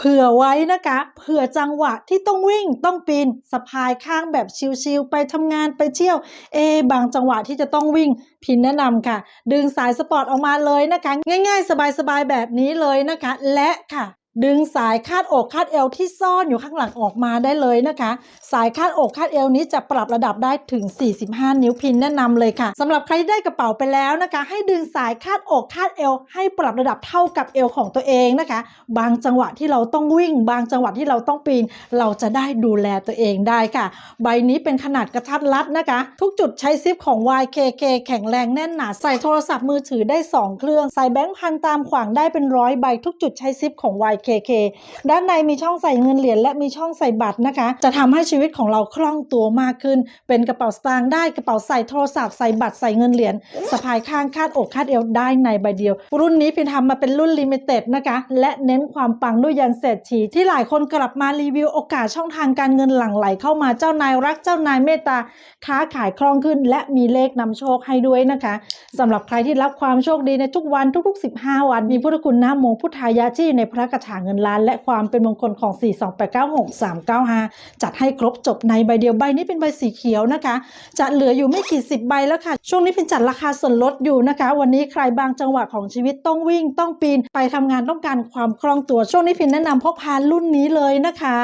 เผื่อไว้นะคะ เผื่อจังหวะที่ต้องวิ่งต้องปีนสะพายข้างแบบชิลๆไปทำงานไปเที่ยว เอ บางจังหวะที่จะต้องวิ่งพินแนะนำค่ะ ดึงสายสปอร์ตออกมาเลยนะคะ ง่ายๆ สบายๆแบบนี้เลยนะคะ และค่ะ ดึงสายคาดอกคาดเอวที่ซ่อนอยู่ข้างหลังออกมาได้เลยนะคะ สายคาดอกคาดเอวนี้จะปรับระดับได้ถึง 45 นิ้วพินแนะนำเลยค่ะสำหรับใครได้กระเป๋าไปแล้วนะคะ ให้ดึงสายคาดอกคาดเอวให้ปรับระดับเท่ากับเอวของตัวเองนะคะ บางจังหวะที่เราต้องวิ่ง บางจังหวะที่เราต้องปีน เราจะได้ดูแลตัวเองได้ค่ะ ใบนี้เป็นขนาดกระทัดรัดนะคะ ทุกจุดใช้ซิปของ YKK แข็งแรงแน่นหนาใส่โทรศัพท์มือถือได้ 2 เครื่อง ใส่แบงค์พันตามขวางได้เป็นร้อยใบทุกจุดใช้ซิปของ Y KK ด้านในมีช่องใส่เงินเหรียญและมีช่องใส่บัตรนะคะ จะทำให้ชีวิตของเราคล่องตัวมากขึ้น เป็นกระเป๋าสตางค์ได้กระเป๋าใส่โทรศัพท์ใส่บัตรใส่เงินเหรียญสะพายข้างคาดอกคาดเอวได้ในใบเดียว รุ่นนี้เป็นทำมาเป็นรุ่นลิมิเต็ดนะคะ และเน้นความปังด้วยยันเศรษฐีที่หลายคนกลับมารีวิวโอกาสช่องทางการเงินหลั่งไหลเข้ามาเจ้านายรักเจ้านายเมตตาค้าขายคล่องขึ้น และมีเลขนำโชคให้ด้วยนะคะสำหรับใครที่รับความโชคดีในทุกวันทุกๆ 15 วัน มีพุทธคุณน้ำมงพุทธายาที่อยู่ในพระกระถางเงินล้าน และความเป็นมงคลของ 428963 9จัดให้ครบจบในใบเดียวใบนี้เป็นใบสีเขียวนะคะ จะเหลืออยู่ไม่กี่สิบใบแล้วค่ะ ช่วงนี้เป็นจัดราคาส่วนลดอยู่นะคะ วันนี้ใครบางจังหวะของชีวิตต้องวิ่งต้องปีน ไปทำงานต้องการความคล่องตัว ช่วงนี้พินแนะนำพกพารุ่นนี้เลยนะคะ